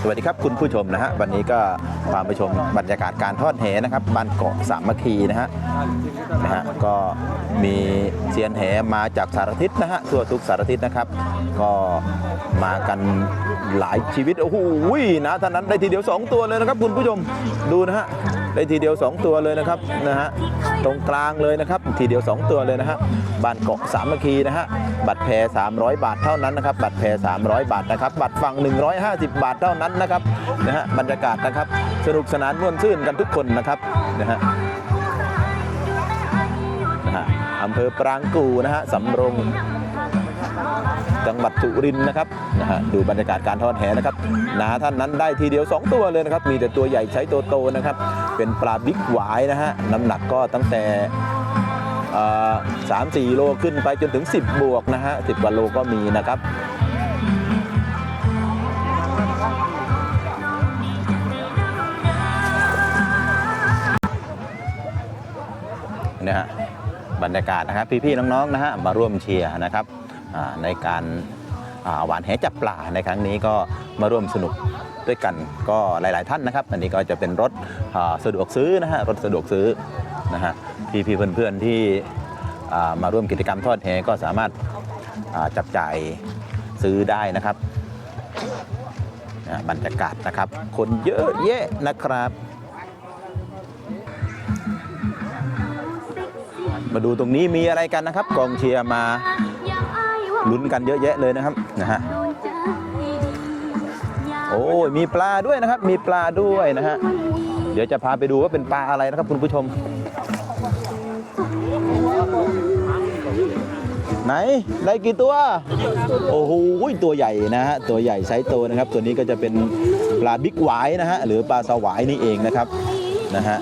สวัสดีครับคุณผู้ชมนะฮะวันนี้ก็พาไปชมบรรยากาศการทอดแหนะครับบ้านเกาะสามัคคีนะฮะนะฮะก็มีเซียนแหมาจากสารทิศนะฮะทั่วทุกสารทิศนะครับ ก็มากันหลายชีวิตโอ้โหนะท่านนั้นได้ทีเดียว 2 ตัวเลยนะครับ คุณผู้ชมดูนะฮะได้ทีเดียว 2 ตัวเลยนะครับนะฮะตรงกลางเลยนะครับ ทีเดียว 2 ตัวเลยนะฮะบ้านเกาะสามัคคีนะฮะบัตรแพร300 บาทเท่านั้นนะครับ บัตรแพร300 บาทนะครับ บัตรฝั่ง150บาทเท่านั้นนะครับนะฮะบรรยากาศนะครับ สนุกสนานม่วนซื่นกันทุกคนนะครับนะฮะนะฮะอำเภอปรางกูนะฮะสำโรงจังหวัดสุรินทร์นะครับนะฮะดูบรรยากาศการทอดแหนะครับหนาท่านนั้นได้ทีเดียว 2 ตัวเลยนะครับ มีแต่ตัวใหญ่ใช้ตัวโตนะครับ เป็นปลาบิ๊กหวายนะฮะน้ำหนักก็ตั้งแต่สามสี่โลขึ้นไปจนถึง 10 บวกนะฮะสิบกว่าโลก็มีนะครับ นะฮะบรรยากาศนะครับพี่ๆน้องๆนะฮะมาร่วมเชียร์นะครับในการาหวานแหจับปลาในครั้งนี้ก็มาร่วมสนุกด้วยกันก็หลาย ๆ ท่านนะครับ อันนี้ก็จะเป็นรถสะดวกซื้อนะฮะรถสะดวกซื้อนะฮะพี่ๆเพื่อนๆที่ามาร่วมกิจกรรมทอดแหก็สามารถาจับจ่ายซื้อได้นะครับบรรยากาศนะครับ คนเยอะแยะนะครับ มาดูตรงนี้มีอะไรกันนะครับ กองเชียร์มาลุ้นกันเยอะแยะเลยนะครับนะฮะโอ้ยมีปลาด้วยนะครับ มีปลาด้วยนะฮะเดี๋ยวจะพาไปดูว่าเป็นปลาอะไรนะครับคุณผู้ชม ไหนได้กี่ตัว โอ้โหตัวใหญ่นะฮะตัวใหญ่ไซส์โตนะครับ ตัวนี้ก็จะเป็นปลาบิ๊กหวายนะฮะหรือปลาสวายนี่เองนะครับนะฮะ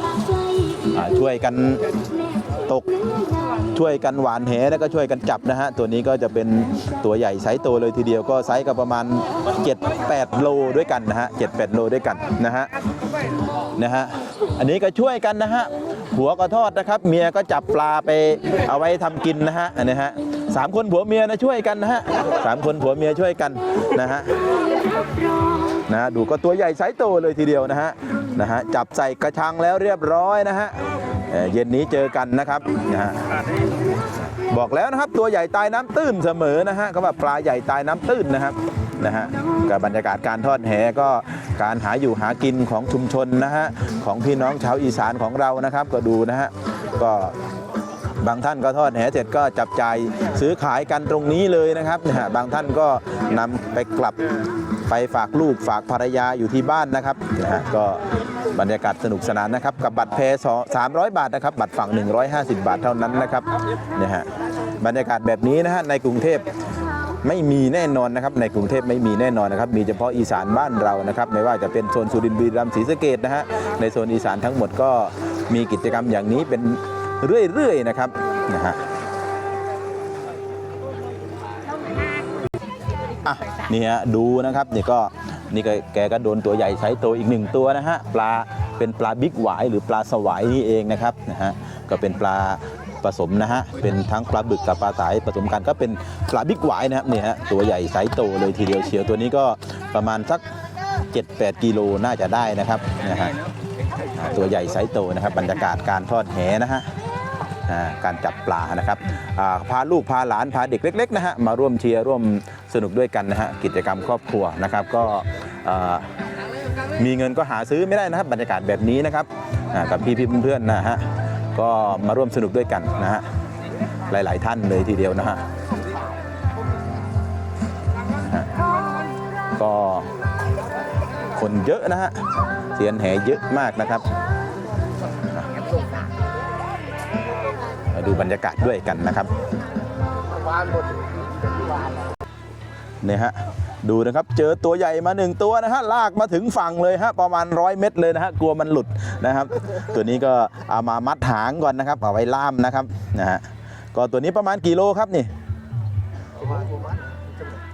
ช่วยกัน ตก ช่วยกันหวานแหแล้วก็ช่วยกันจับนะฮะ ตัวนี้ก็จะเป็นตัวใหญ่ไซส์โตเลยทีเดียวก็ไซส์ก็ประมาณ 7-8 โลด้วยกันนะฮะ 7-8 โลด้วยกันนะฮะนะฮะอันนี้ก็ช่วยกันนะฮะผัวก็ทอดนะครับ เมียก็จับปลาไปเอาไว้ทำกินนะฮะอันนี้ฮะสามคนผัวเมียนะช่วยกันนะฮะสามคนผัวเมียช่วยกันนะฮะนะดูก็ตัวใหญ่ไซส์โตเลยทีเดียวนะฮะนะฮะจับใส่กระชังแล้วเรียบร้อยนะฮะ เย็นนี้เจอกันนะครับนะฮะบอกแล้วนะครับตัวใหญ่ตายน้ำตื้นเสมอนะฮะเขาแบบปลาใหญ่ตายน้ำตื้นนะครับนะฮะกับบรรยากาศการทอดแหก็การหาอยู่หากินของชุมชนนะฮะของพี่น้องชาวอีสานของเรานะครับ ก็ดูนะฮะก็บางท่านก็ทอดแหเสร็จก็จับจ่ายซื้อขายกันตรงนี้เลยนะครับนะฮะบางท่านก็นำไปกลับไปฝากลูกฝากภรรยาอยู่ที่บ้านนะครับนะฮะก็ บรรยากาศสนุกสนานนะครับ กับบัตรเพย์300บาทนะครับ บัตรฝั่ง 150 บาทเท่านั้นนะครับนะฮะบรรยากาศแบบนี้นะฮะในกรุงเทพไม่มีแน่นอนนะครับ ในกรุงเทพไม่มีแน่นอนนะครับ มีเฉพาะอีสานบ้านเรานะครับ ไม่ว่าจะเป็นโซนสุรินทร์บุรีรัมย์ศรีสะเกดนะฮะในโซนอีสานทั้งหมดก็มีกิจกรรมอย่างนี้เป็นเรื่อยๆนะครับนะฮะอะนี่ฮะดูนะครับนี่ก็ นี่ก็แกก็โดนตัวใหญ่ใช้ตัวอีกหนึ่งตัวนะฮะปลาเป็นปลาบิ๊กหวายหรือปลาสวายนี่เองนะครับนะฮะก็เป็นปลาผสมนะฮะเป็นทั้งปลาบึกกับปลาสายผสมกันก็เป็นปลาบิ๊กหวายนะครับนี่ฮะตัวใหญ่ไซส์โตเลยทีเดียวเชียวตัวนี้ก็ประมาณสัก 7-8 กิโลน่าจะได้นะครับนะฮะตัวใหญ่ไซส์โตนะครับบรรยากาศการทอดแหนะฮะ การจับปลานะครับพาลูกพาหลานพาเด็กเล็กๆนะฮะมาร่วมเชียร์ร่วมสนุกด้วยกันนะฮะกิจกรรมครอบครัวนะครับก็มีเงินก็หาซื้อไม่ได้นะครับบรรยากาศแบบนี้นะครับกับพี่ๆเพื่อนๆนะฮะก็มาร่วมสนุกด้วยกันนะฮะหลาย ๆ ท่านเลยทีเดียวนะฮะก็คนเยอะนะฮะเสียนแหเยอะมากนะครับ ดูบรรยากาศด้วยกันนะครับเนี่ยฮะดูนะครับเจอตัวใหญ่มาหนึ่งตัวนะฮะลากมาถึงฝั่งเลยฮะประมาณร้อยเมตรเลยนะฮะกลัวมันหลุดนะครับ ตัวนี้ก็เอามามัดหางก่อนนะครับเอาไว้ล่ามนะครับนะฮะก็ตัวนี้ประมาณกี่โลครับนี่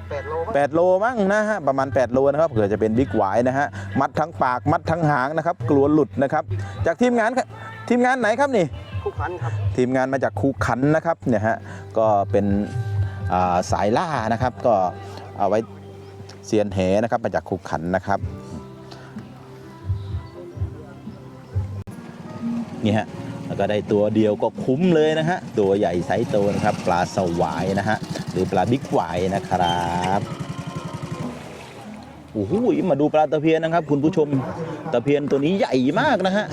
8โลมั้งนะฮะประมาณ 8 โลนะครับเผื่อจะเป็นบิ๊กหวายนะฮะมัดทั้งปากมัดทั้งหางนะครับ กลัวหลุดนะครับ จากทีมงานครับ ทีมงานไหนครับนี่คู่ขันครับทีมงานมาจากคูขันนะครับเนี่ยฮะก็เป็นอ่าสายล่านะครับ ก็เอาไว้เซียนแหนะครับมาจากขุขันธ์นะครับนี่ฮะแล้วก็ได้ตัวเดียวก็คุ้มเลยนะฮะตัวใหญ่ไซส์โตนะครับ ปลาสวายนะฮะหรือปลาบิ๊กหวายนะครับโอ้โหมาดูปลาตะเพียนนะครับ คุณผู้ชมตะเพียนตัวนี้ใหญ่มากนะฮะ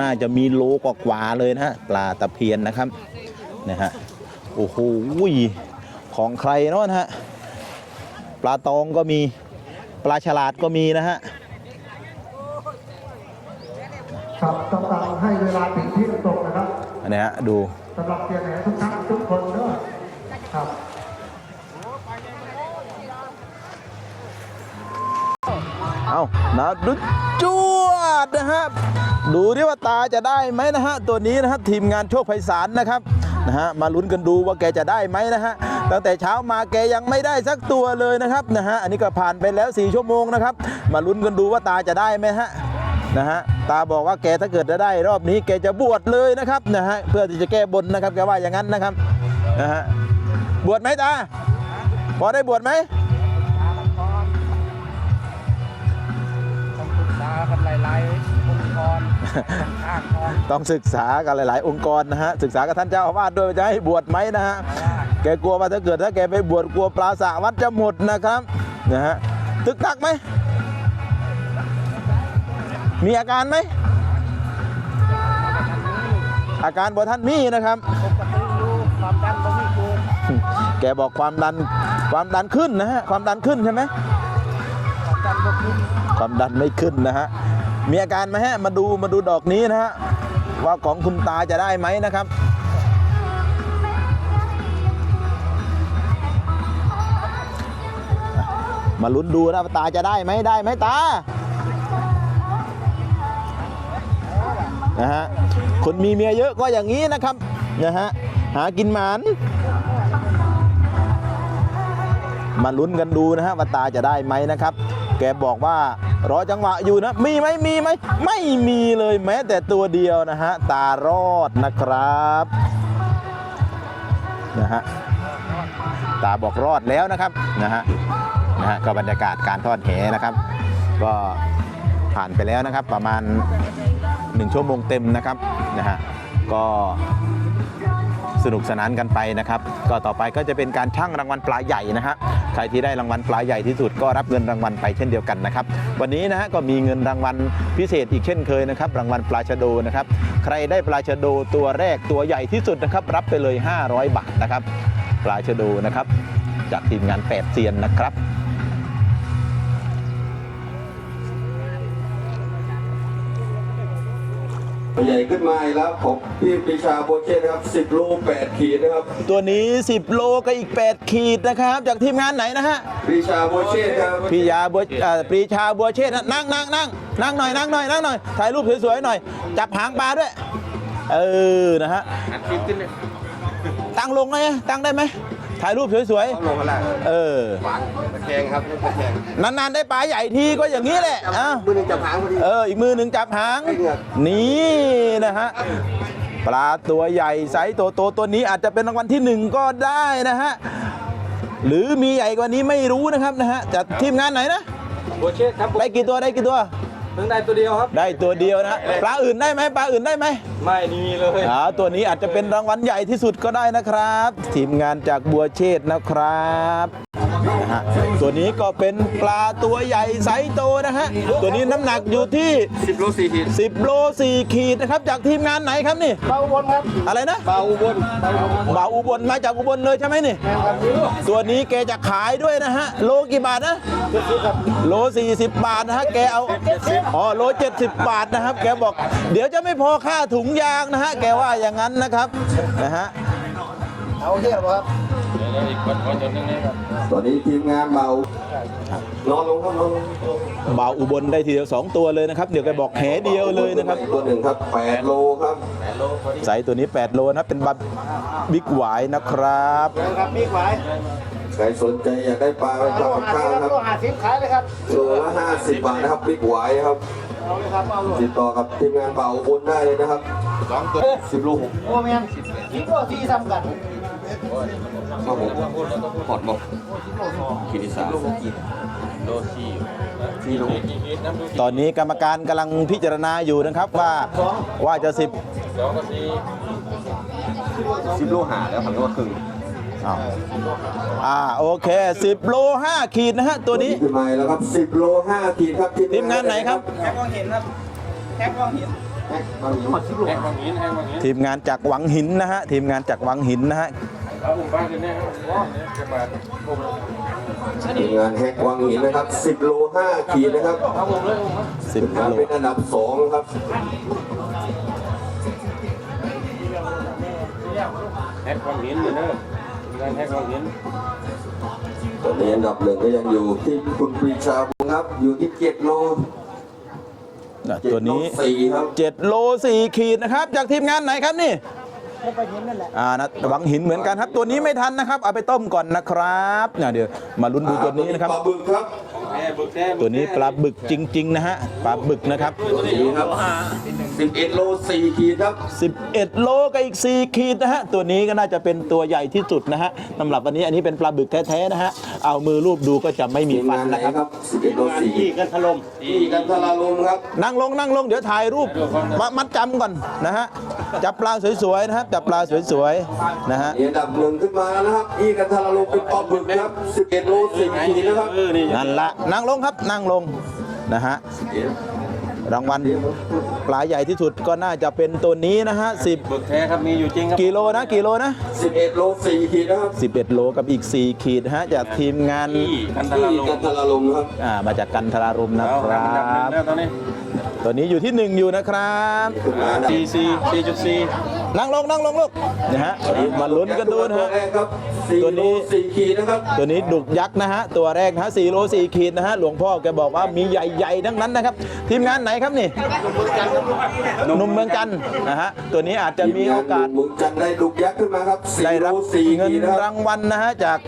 น่าจะมีโลกว่าๆเลยนะฮะปลาตะเพียนนะครับนะฮะโอ้โหของใครเนาะนะฮะปลาตองก็มีปลาฉลาดก็มีนะฮะครับต้องการให้เวลาถึงที่ตกนะครับอันนี้ฮะดูสำหรับเสียงแหนทุกท่านทุกคนเนอะครับเอานะดูจ วดนะฮะดูดิว่าตาจะได้ไหมนะฮะตัวนี้นะฮะทีมงานโชคไพศาลนะครับนะฮะมาลุ้นกันดูว่าแกจะได้ไหมนะฮะตั้งแต่เช้ามาแกยังไม่ได้สักตัวเลยนะครับนะฮะอันนี้ก็ผ่านไปแล้ว4ชั่วโมงนะครับ มาลุ้นกันดูว่าตาจะได้ไหมฮะนะฮะตาบอกว่าแกถ้าเกิดจะได้รอบนี้แกจะบวชเลยนะครับนะฮะเพื่อที่จะแก้บนนะครับแกว่าอย่างนั้นนะครับนะฮะบวชไหมตาพอได้บวชไหม กษากันหลายๆองค์กรข้างกองต้องศึกษากันหลาย ๆ องค์กรนะฮะศึกษากับท่านเจ้าอาวาสด้วยว่าจะให้บวชไหมนะฮะแกกลัวว่าถ้าเกิดถ้าแกไปบวชกลัวปลาสาวัดจะหมดนะครับนะฮะตึกตักไหมมีอาการไหมอาการบ่ท่านมีนะครับปกติอยู่ความดันบ่มีเกินแกบอกความดันความดันขึ้นนะฮะความดันขึ้นใช่ไหม ความดันไม่ขึ้นนะฮะ มีอาการไหมฮะ มาดูมาดูดอกนี้นะฮะ ว่าของคุณตาจะได้ไหมนะครับมาลุ้นดูนะว่าตาจะได้ไหมได้ไหมตานะฮะคนมีเมียเยอะก็อย่างนี้นะครับนะฮะหากินหมานมาลุ้นกันดูนะฮะว่าตาจะได้ไหมนะครับ แกบอกว่ารอจังหวะอยู่นะ มีไหมมีไหมไม่มีเลยแม้แต่ตัวเดียวนะฮะ ตารอดนะครับนะฮะตาบอกรอดแล้วนะครับนะฮะนะฮะก็บรรยากาศการทอดแหนะครับ ก็ผ่านไปแล้วนะครับ ประมาณ 1 ชั่วโมงเต็มนะครับนะฮะก็ สนุกสนานกันไปนะครับ ก็ต่อไปก็จะเป็นการชั่งรางวัลปลาใหญ่นะฮะใครที่ได้รางวัลปลาใหญ่ที่สุดก็รับเงินรางวัลไปเช่นเดียวกันนะครับ วันนี้นะฮะก็มีเงินรางวัลพิเศษอีกเช่นเคยนะครับ รางวัลปลาชะโดนะครับ ใครได้ปลาชะโดตัวแรกตัวใหญ่ที่สุดนะครับ รับไปเลย 500 บาทนะครับ ปลาชะโดนะครับ จากทีมงานแปดเซียนนะครับ ใหญ่ขึ้นมาอีกแล้วของพี่ปรีชาโบเช่นะครับ 10 โล 8 ขีดนะครับ ตัวนี้ 10 โลกับอีก 8 ขีดนะครับ จากทีมงานไหนนะฮะปรีชาโบเช่ครับพี่ยาบัวเอ่อปรีชาบัวเชษฐ์นะนั่งนั่งนั่งนั่งหน่อยนั่งหน่อยนั่งหน่อยถ่ายรูปสวยๆหน่อย จับหางปลาด้วย เออ นะฮะตั้งลงเลยตั้งได้ไหม ถ่ายรูปสวยลงมาแล้วๆเออหวานตะแคงครับตะแคงนานๆได้ปลาใหญ่ทีก็อย่างนี้แหละอ้าว มือหนึ่งจับหางพอดี เออ อีกมือหนึ่งจับหาง ไอ้เหงือก นี่นะฮะ ปลาตัวใหญ่ไซส์ตัวโตตัวนี้อาจจะเป็นรางวัลที่หนึ่งก็ได้นะฮะ หรือมีใหญ่กว่านี้ไม่รู้นะครับนะฮะจากทีมงานไหนนะ โบเช่ครับได้กี่ตัวได้กี่ตัว เพิ่งได้ตัวเดียวครับ ได้ตัวเดียวนะปลาอื่นได้ไหมปลาอื่นได้ไหมไม่มีเลยอ่าตัวนี้อาจจะเป็นรางวัลใหญ่ที่สุดก็ได้นะครับ ทีมงานจากบัวเชษฐ์นะครับ นะฮะตัวนี้ก็เป็นปลาตัวใหญ่ไซส์โตนะฮะตัวนี้น้ำหนักอยู่ที่ 10โล4ขีด10โล4ขีดนะครับจากทีมงานไหนครับนี่เบาบนครับอะไรนะเบาอุบลบ่าวอุบลมาจากอุบลเลยใช่ไหมนี่ตัวนี้แกจะขายด้วยนะฮะโลกี่บาทนะโล 40 บาทนะฮะแกเอาอ๋อโล 70 บาทนะครับ แกบอก เดี๋ยวจะไม่พอค่าถุงยางนะฮะแกว่าอย่างนั้นนะครับนะฮะเอาเทียบครับ ตอนนี้ทีมงานเบานอนลงครับนอนลงบ่าวอุบลได้ทีเดียวสองตัวเลยนะครับ เดี๋ยวแกบอกแหเดียวเลยนะครับตัวหนึ่งครับ8โลครับไซส์ตัวนี้8โลนะเป็นบับบิ๊กหวายนะครับครับมีขายใครสนใจอยากได้ปลาไปทำกับข้าวครับโลหะสิบขายเลยครับโลละ50บาทนะครับบิ๊กไวายครับเอาเลยครับเอาเลยติดต่อกับทีมงานเบาอุบลได้เลยนะครับ10โลโอ้แมนคิดว่าที่ทำกัน ครับผมหอดหมกขีดที่สามโลสี่ตอนนี้กรรมการกำลังพิจารณาอยู่นะครับว่าว่าจะสิบสองกับสี่สิบโลหาแล้วผมว่าครึ่งอ้าวอ่าโอเคสิบโลห้าขีดนะฮะ ตัวนี้ขึ้นมาแล้วครับสิบโลห้าขีดครับทีมงานไหนครับแฮกวังหินแฮกวังหินแฮกวังหินทีมงานจากหวังหินนะฮะทีมงานจากหวังหินนะฮะ เอาผมบ้านกันแน่ครับว้าวเนี่ยจะมาผมทีมงานแฮกวังหินนะครับสิบโลห้าขีดนะครับเอาผมเลยผมนะสิบขึ้นมาโลเป็นอันดับสองครับแฮกวังหินเลยเนอะงานแฮกวังหินตอนนี้อันดับหนึ่งก็ยังอยู่ที่คุณปรีชาบุญครับ อยู่ที่เจ็ดโลนะเจ็ดตัวโลนี้สี่ครับ7โล4ขีดนะครับ จากทีมงานไหนครับนี่ อ่านะหวังหินเหมือนกันครับ ตัวนี้ไม่ทันนะครับ เอาไปต้มก่อนนะครับเนี่ยเดี๋ยวมาลุ้นดูตัวนี้นะครับ ปลาบึกครับแม่บึกแท้ตัวนี้ปลาบึกจริง ๆ นะฮะ ปลาบึกนะครับนี่ครับ สิบเอ็ดโลสี่ขีดครับ 11 โลกับอีก 4 ขีดนะฮะ ตัวนี้ก็น่าจะเป็นตัวใหญ่ที่สุดนะฮะสำหรับวันนี้อันนี้เป็นปลาบึกแท้ๆนะฮะ เอามือรูปดูก็จะไม่มีทีมฟันงานไหนนะครับครับสิบเอ็ดโลสี่อีกันถล่มที่กันทราลมครับ นั่งลงนั่งลงเดี๋ยวถ่ายรูปมามัดจำก่อนนะฮะ จับปลาสวยๆนะครับ จับปลาสวยๆนะฮะนี่อันดับหนึ่งขึ้นมาแล้วนะครับอีกันทราลมเป็นปลาบึกนะครับสิบเอ็ดโลสี่ขีดนะครับเออนี่นั่นละ นั่งลงครับ นั่งลงนะฮะ รางวัลปลาใหญ่ที่สุดก็น่าจะเป็นตัวนี้นะฮะสิบบึกแท้ครับมีอยู่จริงครับกิโลนะกิโลนะสิบเอ็ดโลสี่ขีดนะครับ11 โลกับอีก 4 ขีดนะฮะจากทีมงานที่กันทที่ราลกันมทราลมครับอ่ามาจากกันทรารมนะเอาคครัรับอันดับหนึ่งบ แล้วตอนนี้ ตัวนี้อยู่ที่ 1 อยู่นะครับขึ้นมาอันดับสี่สี่สี่จุดสี่นั่งลงนั่งลงลูกนะฮะมาลุ้นกันดูนะฮะ ตัวแรกครับสี่ตัวนี้โลสี่ขีดนะครับ ตัวนี้ดุกยักษ์นะฮะ ตัวแรกนะฮะ4โล4ขีดนะฮะ หลวงพ่อแกบอกว่ามีใหญ่ๆทั้งนั้นนะครับ ทีมงานไหนครับนี่หนุ่มเมืองจันทร์นะฮะ ตัวนี้อาจจะมีโอกาสมุงจันทร์ได้ลูกยักษ์ขึ้นมาครับสี่ได้โลรับสี่เงินขีดนะครับรางวัลนะฮะจาก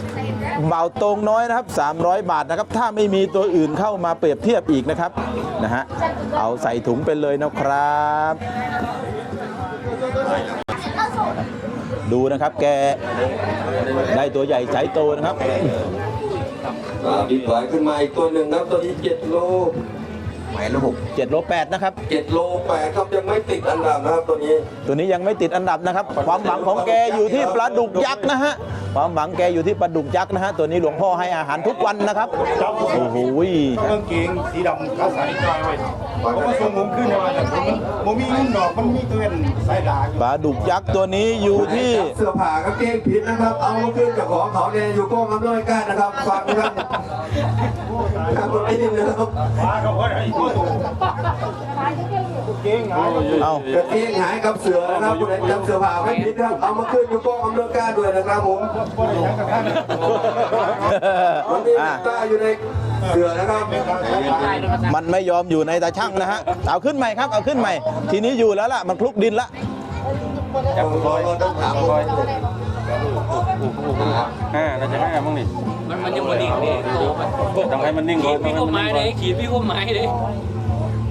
เบาตรงน้อยนะครับ 300 บาทนะครับ ถ้าไม่มีตัวอื่นเข้ามาเปรียบเทียบอีกนะครับนะฮะเอาใส่ถุงไปเลยนะครับ ดูนะครับแกได้ตัวใหญ่ไซส์โตนะครับอ่าบิ๊กไบค์ขึ้นมาอีกตัวหนึ่งครับตัวนี้เจ็ดโลหมายเลขหก7โล8นะครับเจ็ดโลแปดครับยังไม่ติดอันดับนะครับตัวนี้ ตัวนี้ยังไม่ติดอันดับนะครับ ความหวังของแกอยู่ที่ปลาดุกยักษ์นะฮะความหวังแกอยู่ที่ปลาดุกยักษ์นะฮะตัวนี้หลวงพ่อให้อาหารทุกวันนะครับโอ้โหกางเกงสีดำเขาใส่จอยไว้เขาก็ส่งผมขึ้นมาแต่ผมมันมีเงินดอกมันมีตัวเองสายดาอยู่ปลาดุกยักษ์ตัวนี้อยู่ที่เสื้อผ้าก็เก้งผิดนะครับ เอามาขึ้นกับของเขาเนี่ยอยู่ก้องอำนวยการนะครับฟังนะครับครับตัวนี้นะครับฟ้าเขาก็ได้ตัวโต เก่งหายเอา กระเทียงหายกับเสือนะครับคุณจำเสื้อผ้าไม่ผิดนะครับเอามาขึ้นอยู่ก้องอำนวยการด้วยนะครับผมก็ได้ยังกับท่านมันมีอ่าตาอยู่ในเสือนะครับมันไม่ยอมอยู่ในตาช่างนะฮะ เอาขึ้นใหม่ครับ เอาขึ้นใหม่ ทีนี้อยู่แล้วล่ะ มันคลุกดินละ จับลอยต้องถามลอยห้าน่าจะห้ามั้งนี่มันมันยังมันนิ่งเนี่ยต้องให้มันนิ่งก่อนพี่ก็ไม้เลยขีดพี่ก็ไม้เลย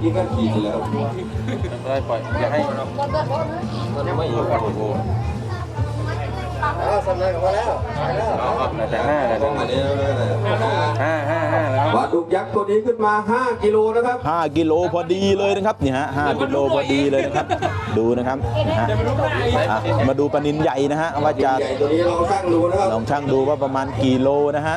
ยิ่งก็ขี่แล้วปล่อยปล่อยอย่าให้ไม่โอ้โหน่าจะห้าแหละห้าห้าห้าแล้วปลาดุกยักษ์ตัวนี้ขึ้นมา 5 กิโลนะครับ 5 กิโลพอดีเลยนะครับนี่ฮะ5กิโลพอดีเลยนะครับ ดูนะครับนะฮะอะมาดูปลานินใหญ่นะฮะว่าจะใหญ่ตัวนี้ลองชั่งดูนะครับลองช่างดูว่าประมาณกี่โลนะฮะ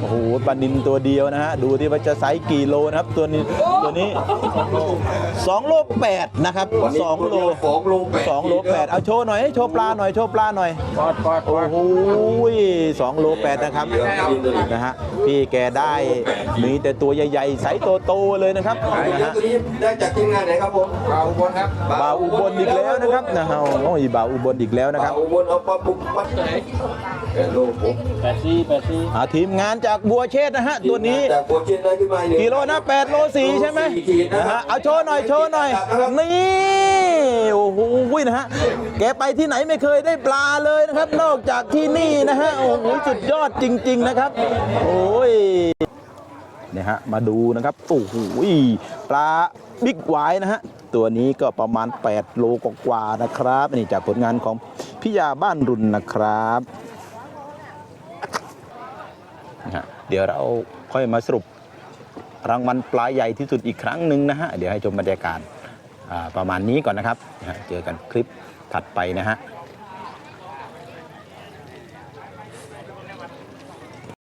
โอ้โหปลานินตัวเดียวนะฮะ ดูที่ว่าจะไซส์กี่โลนะครับ ตัวนี้ตัวนี้2โล8นะครับวันนี้2โลสองโลแปด2โล8เอาโชว์หน่อยให้โชว์ปลาหน่อยโชว์ปลาหน่อยปอดปอดปอโอ้ดโหสองโลแปดนะครับนะฮะพี่แกได้มีแต่ตัวใหญ่ๆไซส์โตๆเลยนะครับปลาดุกนะยักฮะษ์ตัวนี้ได้จากทีมงานไหนครับผมเอาบนครับบ่าวอุบลอีกแล้วนะครับนะฮะโอ้ยบ่าวอุบลอีกแล้วนะคปรัลาบอุบลเอาปลาปุกปัดแปดโลผมแปดสี่แปดสี่อ่าทีมงานจากบัวเชษฐ์นะฮะตัวนี้จากโปรเจนได้ขึ้นมาหนึ่งกิโลนะ8โล4ใช่ไหมสี่ขีดนะนะครัฮะบเอาโชว์หน่อยโชว์หน่อยนี่โอ้โหนะฮะแกไปที่ไหนไม่เคยได้ปลาเลยนะครับ นอกจากที่นี่นะฮะโอ้โหสุดยอดจริง ๆนะครับ โอ้ยเนี่ยฮะมาดูนะครับโอ้โหปลาบิ๊กไวายนะฮะตัวนี้ก็ประมาณ 8 โลกว่าๆนะครับนี่จากผลงานของพิยาบ้านรุนนะครับ นะฮะเดี๋ยวเราค่อยมาสรุปรางวัลปลายใหญ่ที่สุดอีกครั้งหนึ่งนะฮะเดี๋ยวให้ชมบรรยากาศประมาณนี้ก่อนนะครับ เจอกันคลิปถัดไปนะฮะ